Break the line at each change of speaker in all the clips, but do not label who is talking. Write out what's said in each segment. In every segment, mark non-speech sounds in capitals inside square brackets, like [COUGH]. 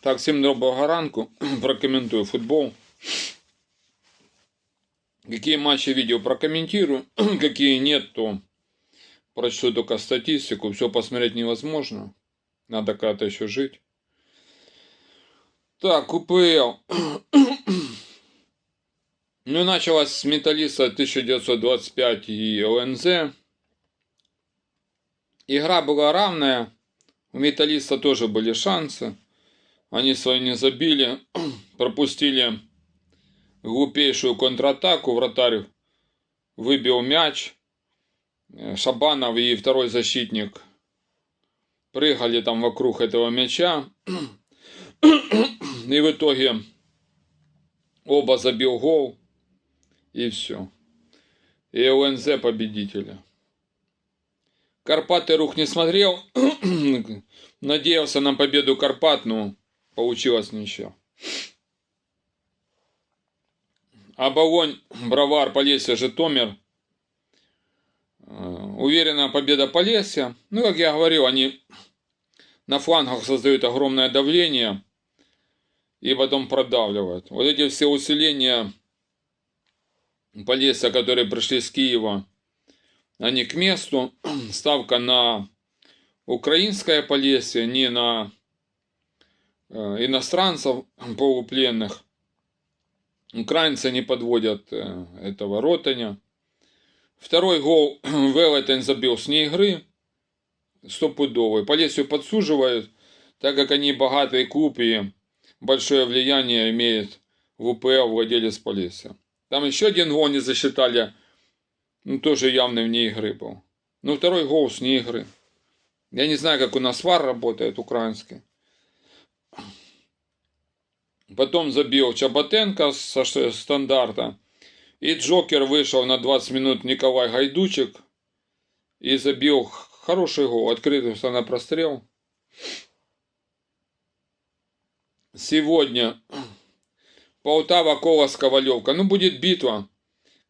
Так, всім доброго ранку. [CLEARS THROAT] Прокомментую футбол. Какие матчи видео прокомментирую, [CLEARS THROAT] какие нет, то прочту только статистику. Все посмотреть невозможно. Надо когда-то еще жить. Так, УПЛ. [CLEARS THROAT] Ну, началось с металлиста 1925 и ЛНЗ. Игра была равная. У металлиста тоже были шансы. Они свои не забили. [CLEARS THROAT] Пропустили глупейшую контратаку. Вратарь выбил мяч. Шабанов и второй защитник прыгали там вокруг этого мяча. [CLEARS THROAT] И в итоге оба забил гол. И все. И ЛНЗ победителя. Карпаты рух не смотрел. [CLEARS THROAT] Надеялся на победу Карпат, но получилось ничего. Оболонь, Бровар, Полесье, Житомир. Уверенная победа Полесья. Ну, как я говорил, они на флангах создают огромное давление и потом продавливают. Вот эти все усиления Полесья, которые пришли с Киева, они к месту. [CLEARS THROAT] Ставка на украинское Полесье, не на э, иностранцев [CLEARS THROAT] полупленных. Украинцы не подводят э, этого Ротаня. Второй гол [CLEARS THROAT] Велетен забил с ней игры. Стопудовый. Полесью подсуживают, так как они богатый клуб и большое влияние имеет в УПЛ владелец Полесья. Там еще один гол не засчитали. Ну, тоже явно вне игры был. Ну, второй гол с не игры. Я не знаю, как у нас ВАР работает украинский. Потом забил Чаботенко со стандарта. И Джокер вышел на 20 минут Николай Гайдучик. И забил хороший гол. Открылся на прострел. Сегодня [CLEARS THROAT] Полтава, Колос, Ковалевка. Ну, будет битва.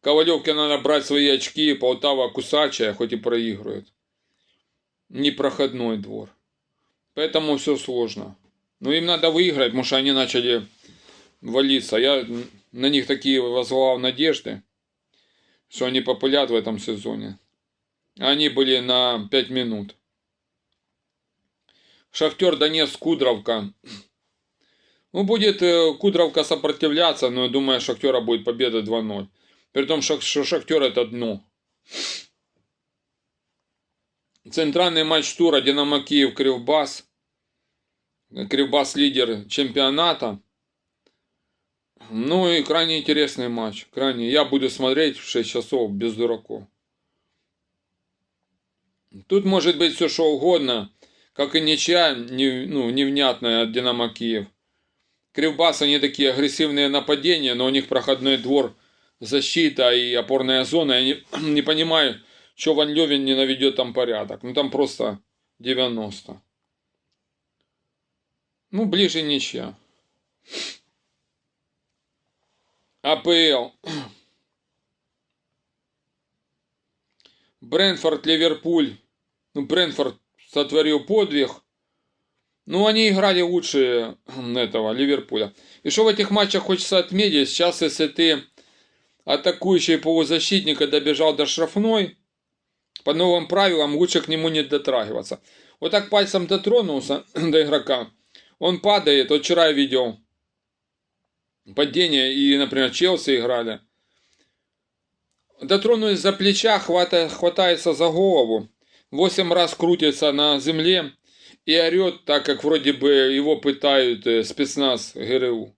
Ковалевке надо брать свои очки. Полтава кусачая, хоть и проигрывает. Непроходной двор. Поэтому все сложно. Но им надо выиграть, потому что они начали валиться. Я на них такие возлагал надежды, что они попылят в этом сезоне. Они были на 5 минут. Шахтер Донец Кудровка. Ну, будет э, Кудровка сопротивляться, но я думаю, Шахтера будет победа 2-0. При том, что Шахтер это дно. Центральный матч тура Динамо Киев Кривбас. Кривбас лидер чемпионата. Ну и крайне интересный матч. Крайне. Я буду смотреть в 6 часов без дураков. Тут может быть все что угодно. Как и ничья, не, ну, невнятная от Динамо Киев. Кривбас, они такие агрессивные нападения, но у них проходной двор, защита и опорная зона. Я не, [CLEARS THROAT] не понимаю, что Ван Левин не наведет там порядок. Ну там просто 90. Ну, ближе ничья. АПЛ. [CLEARS THROAT] Брэнфорд, Ливерпуль. Ну, Брэнфорд сотворил подвиг. Ну, они играли лучше [CLEARS THROAT] этого, Ливерпуля. И что в этих матчах хочется отметить, сейчас, если ты атакующий полузащитника добежал до штрафной, по новым правилам лучше к нему не дотрагиваться. Вот так пальцем дотронулся [CLEARS THROAT] до игрока, он падает. Вот вчера я видел падение, и, например, Челси играли. Дотронулись за плеча, хватает, хватается за голову, восемь раз крутится на земле и орет, так как вроде бы его пытают э, спецназ ГРУ.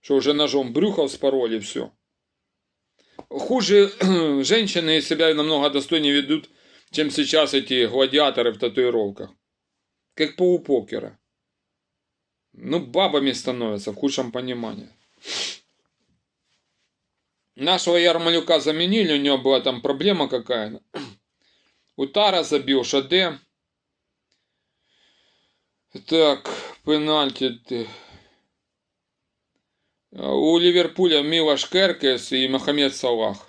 Что уже ножом брюхо спороли, все. Хуже [CLEARS THROAT] женщины себя намного достойнее ведут, чем сейчас эти гладиаторы в татуировках. Как полупокера. Ну, бабами становятся в худшем понимании. Нашего Ярмолюка заменили, у него была там проблема какая-то. Утара забил Шаде. Так, пенальти. У Ливерпуля Милош Керкес и Мохаммед Салах.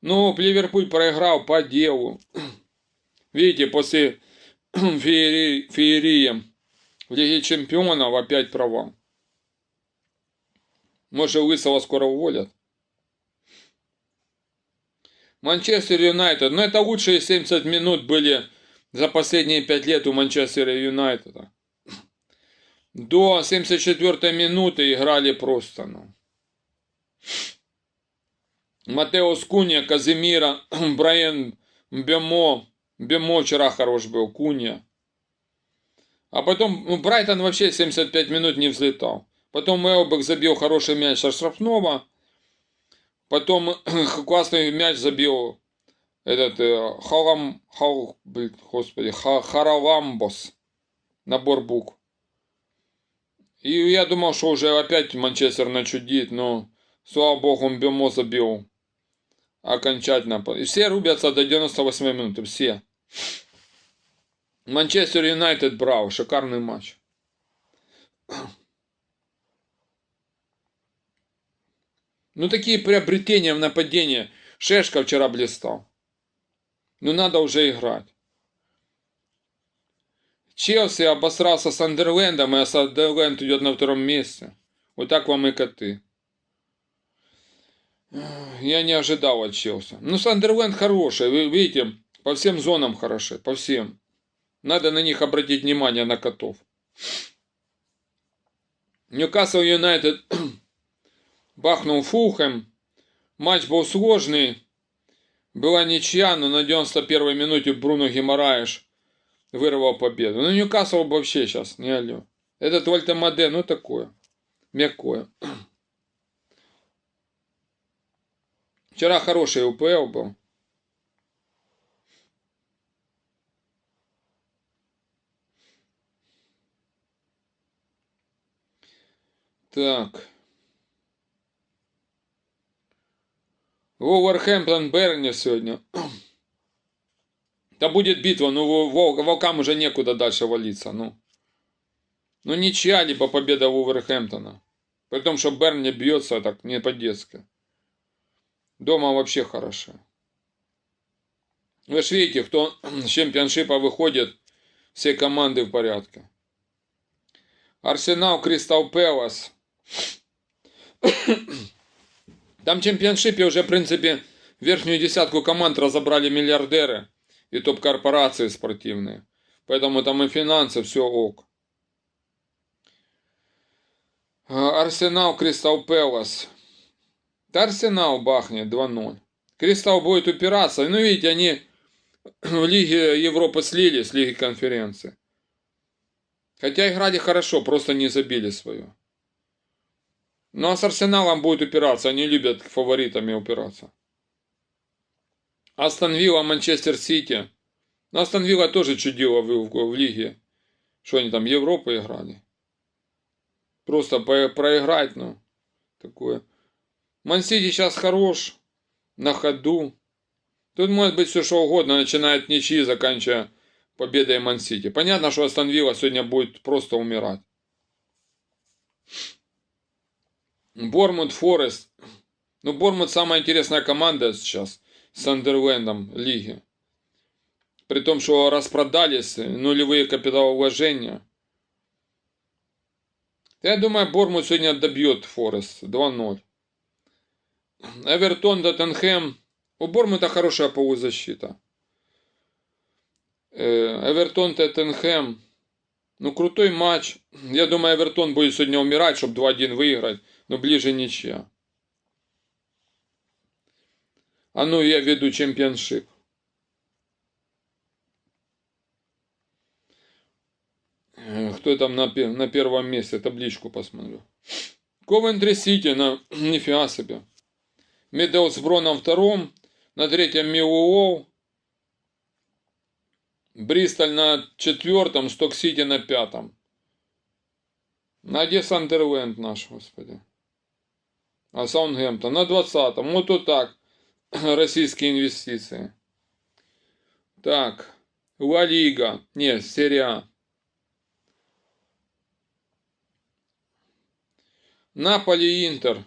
Ну, Ливерпуль проиграл по делу. Видите, после [CLEARS THROAT] феерии, феерии В Лиге Чемпионов опять провал. Может, Лысого скоро уволят. Манчестер Юнайтед. Ну, это лучшие 70 минут были за последние 5 лет у Манчестера Юнайтеда. До 74 минуты играли просто. Ну. Матеус Куня, Казимира, [CLEARS THROAT] Брайан Бемо. Бемо вчера хорош был, Куня. А потом ну, Брайтон вообще 75 минут не взлетал. Потом Мелбек забил хороший мяч со штрафного. Потом [CLEARS THROAT] классный мяч забил этот э, Халам, Хал, блин, господи, Ха, Хараламбос. Набор букв. И я думал, что уже опять Манчестер начудит, но слава богу, Бемо забил окончательно. И все рубятся до 98 минуты, все. Манчестер Юнайтед, браво, шикарный матч. Ну, такие приобретения в нападении. Шешка вчера блистал. Ну, надо уже играть. Челси обосрался с Андерлендом, и Андерленд идет на втором месте. Вот так вам и коты. Я не ожидал от Челси. Ну, Сандерленд хороший, вы видите, по всем зонам хороши, по всем. Надо на них обратить внимание, на котов. Ньюкасл Юнайтед [CLEARS THROAT] бахнул Фулхэм. Матч был сложный. Была ничья, но на 91-й минуте Бруно Гимараеш вырвал победу. Ну, Ньюкасл вообще сейчас, не алло. Этот Вальтемаде, ну такое, мягкое. [CLEARS THROAT] Вчера хороший УПЛ был. Так. Вулверхэмптон Берни сегодня. [CLEARS THROAT] Да будет битва, ну волкам уже некуда дальше валиться, ну. Ну ничья, либо победа Вулверхэмптона. При том, что Берни бьется так не по-детски. Дома вообще хорошо. Вы же видите, кто [CLEARS THROAT] с чемпионшипа выходит, все команды в порядке. Арсенал, Кристал Пелас. Там в чемпионшипе уже, в принципе, верхнюю десятку команд разобрали миллиардеры и топ-корпорации спортивные. Поэтому там и финансы, все ок. Арсенал, Кристал Пелас. Да Арсенал бахнет 2-0. Кристал будет упираться. Ну, видите, они в Лиге Европы слились, в Лиге конференции. Хотя играли хорошо, просто не забили свою. Ну а с Арсеналом будет упираться, они любят фаворитами упираться. Астон Вилла, Манчестер Сити. Ну, Астон Вилла тоже чудило в, в, в лиге. Что они там, Европу играли? Просто по, проиграть, ну, такое. Мансити сейчас хорош, на ходу. Тут может быть все что угодно, начиная от ничьи, заканчивая победой Мансити. Понятно, что Астон Вилла сегодня будет просто умирать. Бормут, Форест. Ну, Бормут самая интересная команда сейчас с Андерлендом лиги. При том, что распродались нулевые капиталовложения. Я думаю, Бормут сегодня добьет Форест 2-0. Эвертон, Тоттенхэм. У Бормута хорошая полузащита. Э, Эвертон, Тоттенхэм. Ну, крутой матч. Я думаю, Эвертон будет сегодня умирать, чтобы 2-1 выиграть. Но ближе ничья. А ну, я веду чемпионшип. Э, кто там на, на первом месте? Табличку посмотрю. Ковентри Сити, на [CLEARS THROAT] нифига себе. Миддлсбро на втором, на третьем Миллуоу, Бристоль на четвертом, Сток-Сити на пятом. На Сандерленд наш, господи? А Саундгемптон на двадцатом. Вот вот так. [CLEARS THROAT] Российские инвестиции. Так. Ла Лига. Нет, серия Наполи Интер.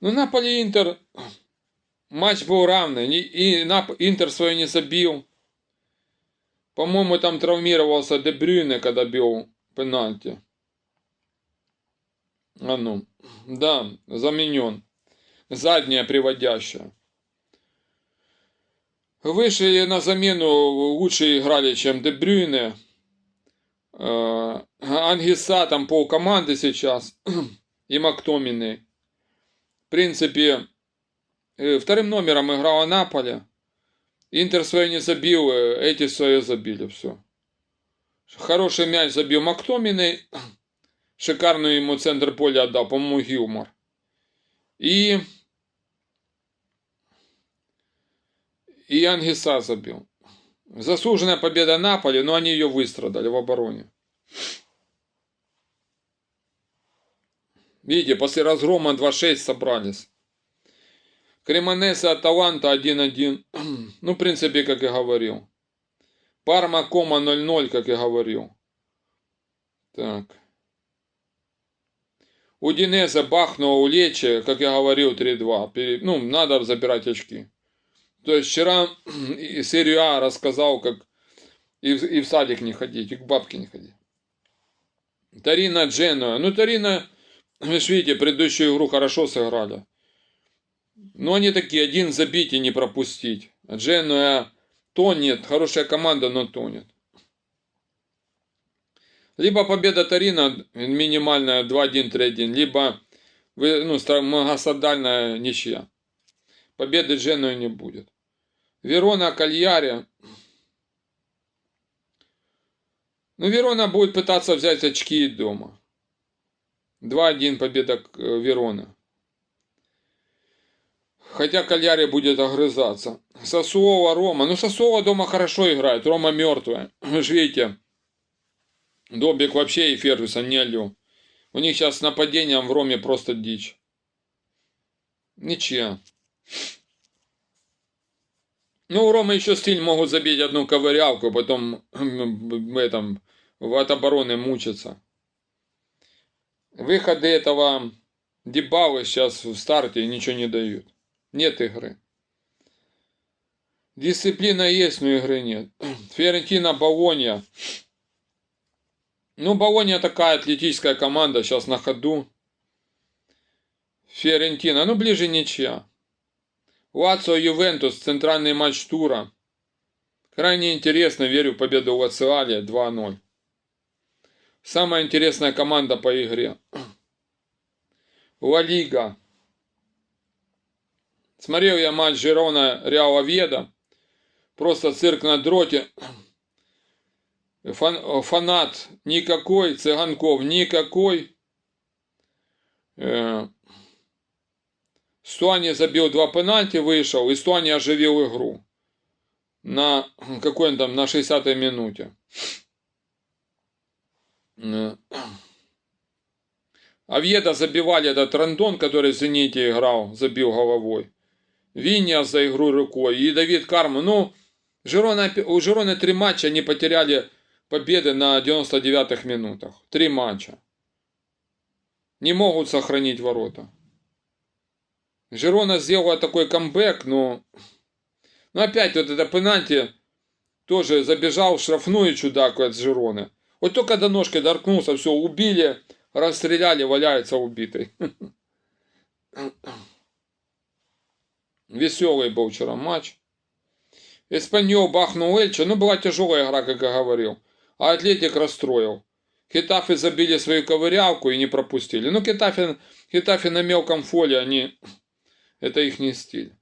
Ну, Наполи Интер, [CLEARS THROAT] матч был равный, и Интер свой не забил. По-моему, там травмировался Дебрюйне, когда бил пенальти. А ну, да, заменен. Задняя приводящая. Вышли на замену, лучше играли, чем Дебрюйне. Э, Ангиса, там пол команды сейчас. [CLEARS THROAT] И Мактомины. В принципе, э, вторым номером играла Наполе. Интер свое не забил, э, эти свое забили, все. Хороший мяч забил Мактомины. Шикарную ему центр поля отдал, по-моему, Гилмор. И... И Ангиса забил. Заслуженная победа Наполи, но они ее выстрадали в обороне. Видите, после разгрома 2-6 собрались. Кремонеса Аталанта 1-1. [CLEARS THROAT] Ну, в принципе, как и говорил. Парма Кома 0-0, как и говорил. Так. Удинеза бахнула у Лечи, как я говорил, 3-2. Ну, надо забирать очки. То есть вчера [CLEARS THROAT] серию А рассказал, как и в, и в садик не ходить, и к бабке не ходить. Тарина Дженуа. Ну, Тарина, [CLEARS THROAT] вы же видите, предыдущую игру хорошо сыграли. Но они такие, один забить и не пропустить. Дженуа тонет, хорошая команда, но тонет. Либо победа Тарина минимальная 2-1-3-1, либо ну, многострадальная ничья. Победы Дженуи не будет. Верона Кальяри. Ну, Верона будет пытаться взять очки дома. 2-1 победа э, Верона. Хотя Кальяри будет огрызаться. Сосуова Рома. Ну, Сосуова дома хорошо играет. Рома мертвая. Вы [CLEARS THROAT] видите, Добик вообще и Фергюсон не алло. У них сейчас с нападением в Роме просто дичь. Ничья. Ну, у Ромы еще стиль могут забить одну ковырялку, потом в этом от обороны мучиться. Выходы этого Дебалы сейчас в старте ничего не дают. Нет игры. Дисциплина есть, но игры нет. [CLEARS THROAT] Фиорентина Болонья. Ну, Болония такая атлетическая команда, сейчас на ходу. Фиорентина, ну, ближе ничья. Лацио Ювентус, центральный матч тура. Крайне интересно, верю в победу Лациале 2-0. Самая интересная команда по игре. Ла Лига. Смотрел я матч Жирона Реала Веда. Просто цирк на дроте. Фан, фанат никакой, Цыганков никакой. Э, Стуани забил два пенальти, вышел, и Стуани оживил игру. На какой он там, на 60-й минуте. Авьеда забивали этот Рандон, который в Зените играл, забил головой. Винья за игру рукой. И Давид Карма. Ну, Жирона, у Жироны три матча они потеряли победы на 99-х минутах. Три матча. Не могут сохранить ворота. Жирона сделала такой камбэк, но... Ну опять вот это пенальти тоже забежал в штрафную чудак от Жироны. Вот только до ножки доркнулся, все, убили, расстреляли, валяется убитый. Веселый был вчера матч. Эспаньол бахнул Эльча, ну была тяжелая игра, как я говорил. А Атлетик расстроил. Хитафи забили свою ковырялку и не пропустили. Ну, Хитафи, Хитафи на мелком фоле, они [SNIFFS] это их не стиль.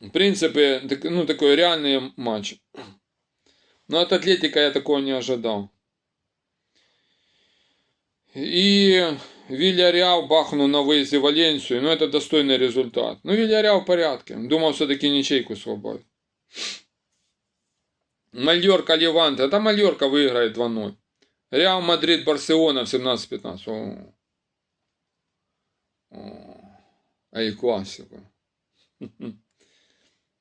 В принципе, ну, такой реальный матч. [SNIFFS] Но от Атлетика я такого не ожидал. И Вильяреал бахнул на выезде в Валенсию. Ну, это достойный результат. Ну, Вильяреал в порядке. Думал, все-таки ничейку свободит. [SNIFFS] Мальорка Левант. Это Мальорка выиграет 2-0. Реал Мадрид Барселона в 17-15. Ай, классика.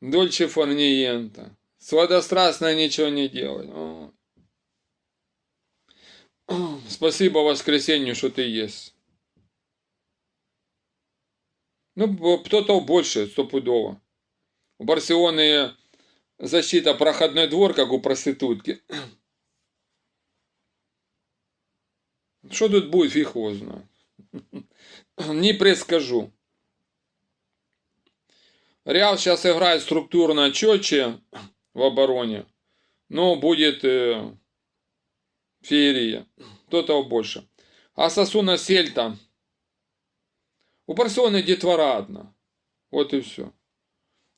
Дольче фарниента. Сладострастно ничего не делать. [CLEARS THROAT] Спасибо воскресенью, что ты есть. Ну, кто-то больше, стопудово. У Барселоны защита проходной двор, как у проститутки. [CLEARS THROAT] Что тут будет, фиг его знает. [CLEARS THROAT] Не предскажу. Реал сейчас играет структурно четче в обороне, но будет э, феерия. Кто-то больше. А Сосуна Сельта. У Барселоны детвора одна. Вот и все.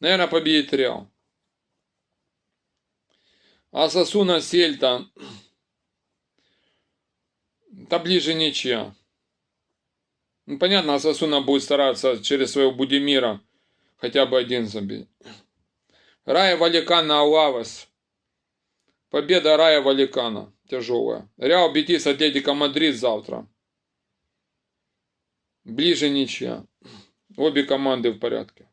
Наверное, победит Реал. А Сосуна Сельта. Да ближе ничья. Ну, понятно, Асасуна будет стараться через своего Будимира хотя бы один забить. Рая Валикана Алавас. Победа Рая Валикана. Тяжелая. Реал Бетис Атлетика Мадрид завтра. Ближе ничья. Обе команды в порядке.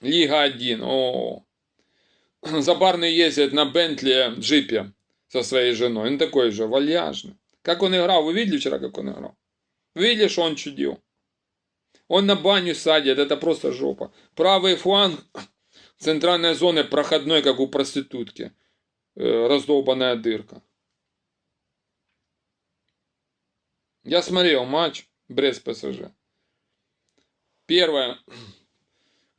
Лига 1. О, [CLEARS THROAT] Забарный ездит на Бентли джипе со своей женой. Он такой же вальяжный. Как он играл? Вы видели вчера, как он играл? Видели, что он чудил? Он на баню садит, это просто жопа. Правый фланг [CLEARS THROAT] центральной зоны проходной, как у проститутки. Э, раздолбанная дырка. Я смотрел матч Брест-ПСЖ. Первое, [CLEARS THROAT]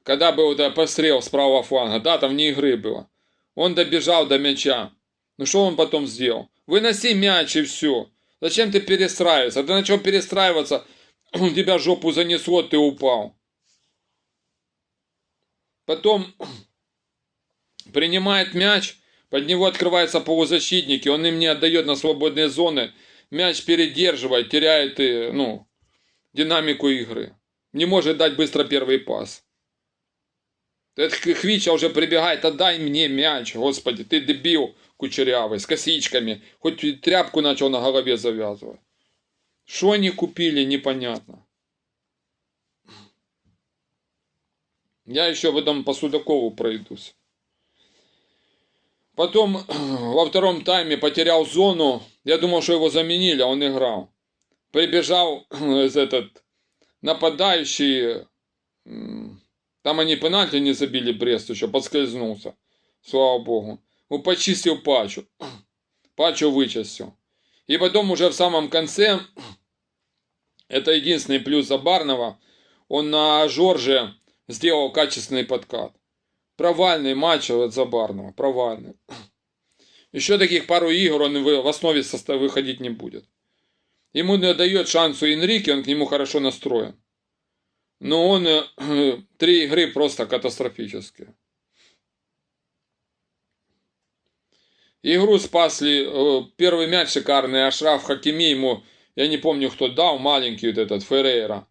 когда был это пострел с правого фланга, да, там не игры было. Он добежал до мяча. Ну что он потом сделал? Выноси мяч и все. Зачем ты перестраиваться? Ты начал перестраиваться, [CLEARS THROAT] у тебя жопу занесло, ты упал. Потом [CLEARS THROAT] принимает мяч, под него открываются полузащитники, он им не отдает на свободные зоны, мяч передерживает, теряет э, ну, динамику игры. Не может дать быстро первый пас. Этот Хвича уже прибегает, отдай мне мяч, господи, ты дебил кучерявый, с косичками, хоть тряпку начал на голове завязывать. Что они купили, непонятно. Я еще в этом по Судакову пройдусь. Потом [CLEARS THROAT] во втором тайме потерял зону. Я думал, что его заменили, а он играл. Прибежал этот нападающий. Там они пенальти не забили Брест еще, подскользнулся. Слава богу. Он почистил Пачу. [CLEARS THROAT] Пачу вычистил. И потом уже в самом конце, [CLEARS THROAT] это единственный плюс Забарного, он на Жорже сделал качественный подкат. Провальный матч от Забарного, провальный. [CLEARS THROAT] Еще таких пару игр он в основе состава выходить не будет. Ему не дает шансу Энрике, он к нему хорошо настроен. Но он э, [CLEARS THROAT] три игры просто катастрофические. Игру спасли, э, первый мяч шикарный, Ашраф Хакими ему, я не помню кто дал, маленький вот этот, Феррейра.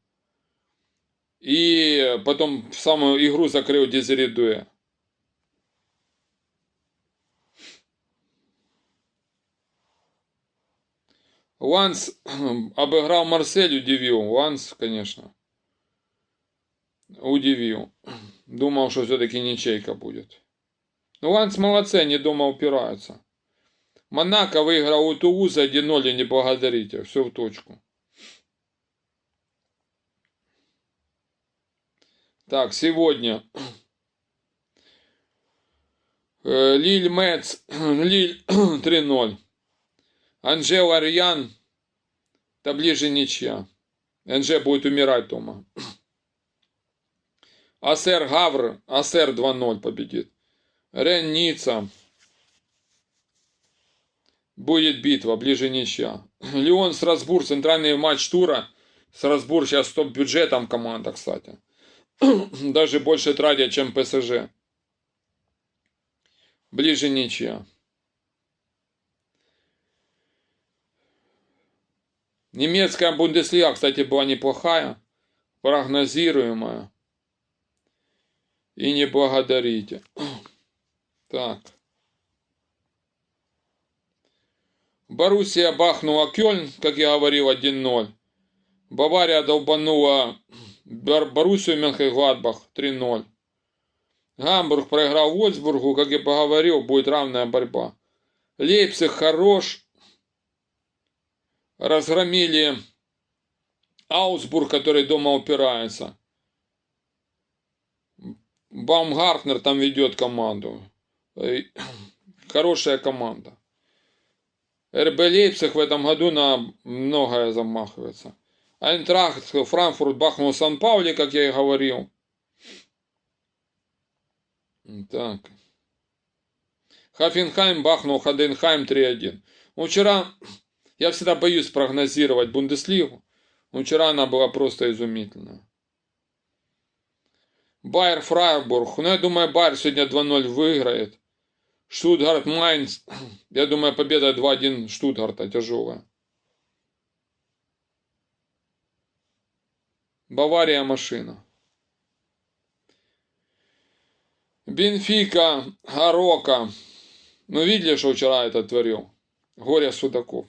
И потом самую игру закрыл Дезеридуэ. Ланс [CLEARS THROAT] обыграл Марсель, удивил. Ланс, конечно, удивил. Думал, что все-таки ничейка будет. Ну, Ланс молодцы, они дома упираются. Монако выиграл у Тулуза 1-0 и не благодарите. Все в точку. Так, сегодня. Э, Лиль Мэтс. [CLEARS THROAT] Лиль [CLEARS THROAT] 3-0. Анжел Арьян. Да ближе ничья. Анже будет умирать дома. [CLEARS THROAT] Асер Гавр. Асер 2-0 победит. Рен Ницца. Будет битва, ближе ничья. Леон Страсбург, центральный матч тура. Страсбург сейчас топ-бюджетом команда, кстати. [CLEARS THROAT] Даже больше тратят, чем ПСЖ. Ближе ничья. Немецкая Бундеслига, кстати, была неплохая, прогнозируемая. И не благодарите. [CLEARS THROAT] Так. Боруссия бахнула Кёльн, как я говорил, 1-0. Бавария долбанула Боруссию Менхегладбах 3-0. Гамбург проиграл Вольсбургу, как я поговорил, будет равная борьба. Лейпциг хорош. Разгромили Аусбург, который дома упирается. Баумгартнер там ведет команду. [CLEARS THROAT] Хорошая команда. РБ Лейпциг в этом году на многое замахивается. Айнтрахт, Франкфурт бахнул Сан-Паули, как я и говорил. Так. Хафенхайм бахнул Ходенхайм 3-1. Ну, вчера, [CLEARS THROAT] я всегда боюсь прогнозировать Бундеслигу. Но вчера она была просто изумительная. Байер Фрайбург. Ну, я думаю, Байер сегодня 2-0 выиграет. Штутгарт Майнц. Я думаю, победа 2-1 Штутгарта тяжелая. Бавария машина. Бенфика, Арока. Ну, видели, что вчера это творил? Горе Судаков.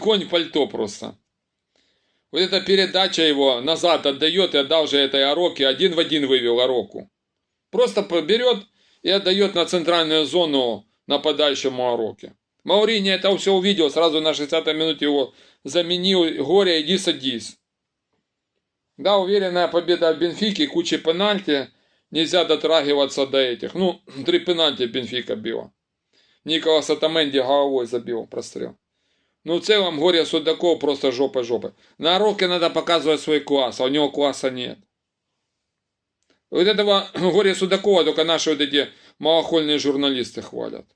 Конь пальто просто. Вот эта передача его назад отдает и отдал же этой Ароке. Один в один вывел Ароку. Просто берет и отдает на центральную зону нападающему Ароке. Маурини это все увидел, сразу на 60-й минуте его заменил. Горе, иди садись. Да, уверенная победа в Бенфике, куча пенальти. Нельзя дотрагиваться до этих. Ну, три пенальти Бенфика била. Николас Атаменди головой забил прострел. Ну, в целом, горе Судаков просто жопа-жопа. На Роке надо показывать свой класс, а у него класса нет. Вот этого [CLEARS THROAT] горе Судакова только наши вот эти малохольные журналисты хвалят.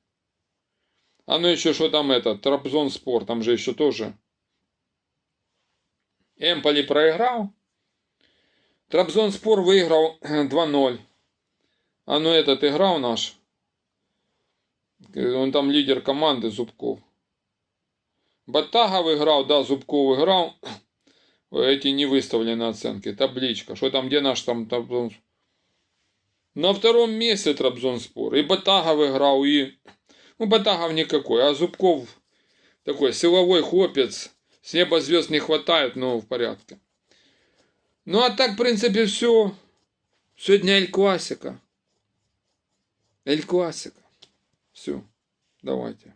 А ну еще что там это, Трабзон Спор, там же еще тоже. Эмполи проиграл. Трабзон Спор выиграл [CLEARS THROAT] 2-0. А ну этот играл наш. Он там лидер команды Зубков. Батага выиграл, да, Зубков выиграл. [CLEARS THROAT] Эти не выставлены оценки. Табличка. Что там, где наш там Трабзон На втором месте Трабзонспор. И Батага выиграл, и... Ну, Батагов никакой. А Зубков такой силовой хлопец. С неба звезд не хватает, но в порядке. Ну, а так, в принципе, все. Сегодня Эль Классика. Эль Классика. Все. Давайте.